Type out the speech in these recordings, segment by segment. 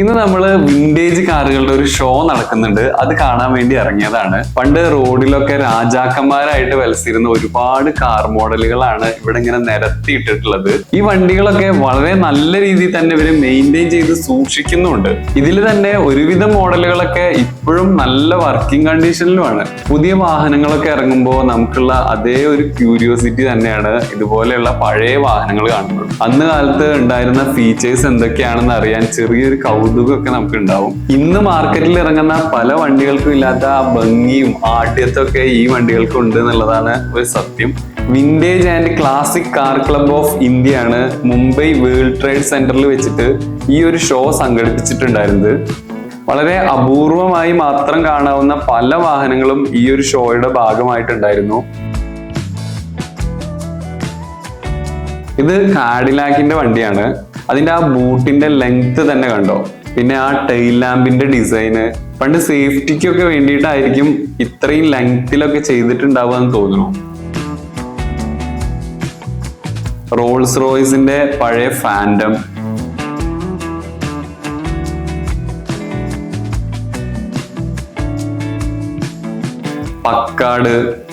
ഇന്ന് നമ്മൾ വിന്റേജ് കാറുകളുടെ ഒരു ഷോ നടക്കുന്നുണ്ട്. അത് കാണാൻ വേണ്ടി ഇറങ്ങിയതാണ്. പണ്ട് റോഡിലൊക്കെ രാജാക്കന്മാരായിട്ട് വലസിരുന്ന ഒരുപാട് കാർ മോഡലുകളാണ് ഇവിടെ ഇങ്ങനെ നിരത്തിയിട്ടിട്ടുള്ളത്. ഈ വണ്ടികളൊക്കെ വളരെ നല്ല രീതിയിൽ തന്നെ ഇവർ മെയിന്റെയിൻ ചെയ്ത് സൂക്ഷിക്കുന്നുണ്ട്. ഇതിൽ തന്നെ ഒരുവിധം മോഡലുകളൊക്കെ ഇപ്പോഴും നല്ല വർക്കിംഗ് കണ്ടീഷനിലുമാണ് പുതിയ വാഹനങ്ങളൊക്കെ ഇറങ്ങുമ്പോൾ നമുക്കുള്ള അതേ ഒരു ക്യൂരിയോസിറ്റി തന്നെയാണ് ഇതുപോലെയുള്ള പഴയ വാഹനങ്ങൾ കാണുന്നത്. അന്ന് കാലത്ത് ഉണ്ടായിരുന്ന ഫീച്ചേഴ്സ് എന്തൊക്കെയാണെന്ന് അറിയാൻ ചെറിയൊരു കൗതുകമൊക്കെ നമുക്ക് ഉണ്ടാവും ഇന്ന് മാർക്കറ്റിൽ ഇറങ്ങുന്ന പല വണ്ടികൾക്കും ഇല്ലാത്ത ഭംഗിയും ആദ്യത്തൊക്കെ ഈ വണ്ടികൾക്ക് ഉണ്ട് എന്നുള്ളതാണ് ഒരു സത്യം. Vintage and classic car club of India ആണ് മുംബൈ വേൾഡ് ട്രേഡ് സെന്ററിൽ വെച്ചിട്ട് ഈ ഒരു ഷോ സംഘടിപ്പിച്ചിട്ടുണ്ടായിരുന്നത്. വളരെ അപൂർവമായി മാത്രം കാണാവുന്ന പല വാഹനങ്ങളും ഈ ഒരു ഷോയുടെ ഭാഗമായിട്ടുണ്ടായിരുന്നു. ഇത് കാഡിലാക്കിന്റെ വണ്ടിയാണ്. അതിന്റെ ആ ബൂട്ടിന്റെ ലെങ്ത് തന്നെ കണ്ടോ? പിന്നെ ആ ടൈൽ ലാമ്പിന്റെ ഡിസൈന് പണ്ട് സേഫ്റ്റിക്കൊക്കെ വേണ്ടിയിട്ടായിരിക്കും ഇത്രയും ലെങ്തിലൊക്കെ ചെയ്തിട്ടുണ്ടാവുക എന്ന് തോന്നുന്നു. റോൾസ് റോയ്സിന്റെ പഴയ ഫാൻഡം പക്കാട്.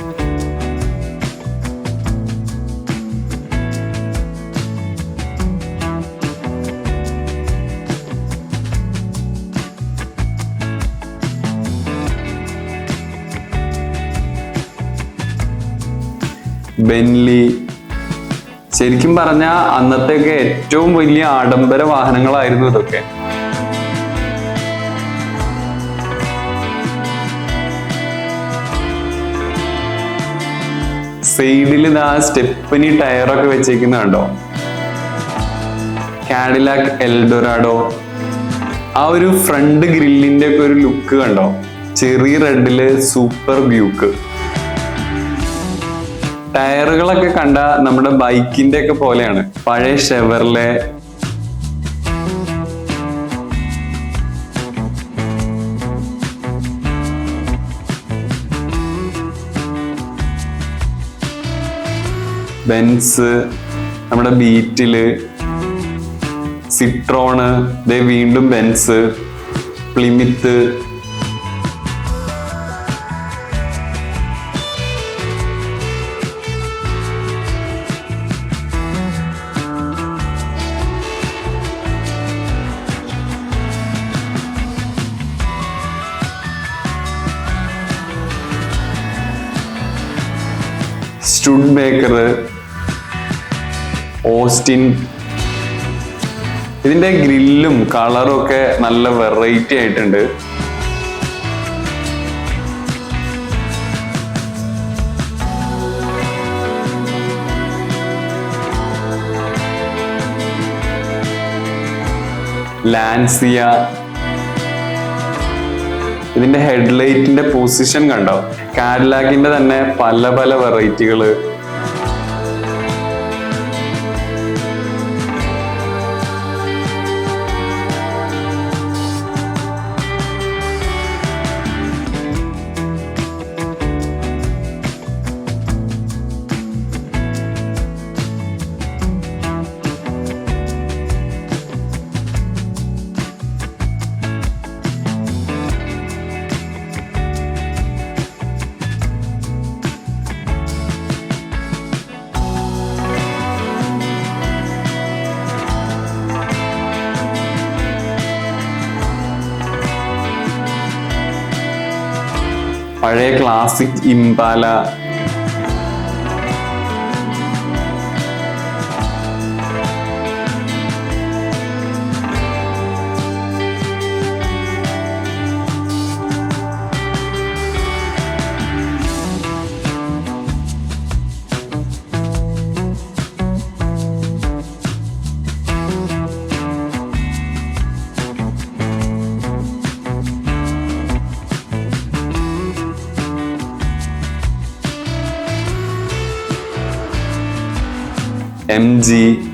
ബെൻലി. ശരിക്കും പറഞ്ഞ അന്നത്തെയൊക്കെ ഏറ്റവും വലിയ ആഡംബര വാഹനങ്ങളായിരുന്നു ഇതൊക്കെ. സൈഡിൽ ഇതാ സ്റ്റെപ്പിനി ടയറൊക്കെ വെച്ചേക്കുന്ന കണ്ടോ? കാഡിലാക് എൽഡൊറാഡോ ആ ഒരു ഫ്രണ്ട് ഗ്രില്ലിന്റെ ഒക്കെ ഒരു ലുക്ക് കണ്ടോ? ചെറിയ റെഡിൽ സൂപ്പർ ബ്യൂക്ക് ടയറുകളൊക്കെ കണ്ട നമ്മുടെ ബൈക്കിന്റെ ഒക്കെ പോലെയാണ്. പഴയ ഷെവർലെ. ബെൻസ് നമ്മുടെ ബീറ്റിൽ. സിട്രോണ് ദേ വീണ്ടും ബെൻസ്. പ്ലിമിത്ത്. Studebaker Austin. ഇതിന്റെ ഗ്രില്ലും കളറും ഒക്കെ നല്ല വെറൈറ്റി ആയിട്ടുണ്ട്. ലാൻസിയ ഇതിന്റെ ഹെഡ്ലൈറ്റിന്റെ പൊസിഷൻ കണ്ടോ? കാഡിലാക്കിന്റെ തന്നെ പല പല വെറൈറ്റികൾ പഴയ ക്ലാസിക് ഇംപാല MD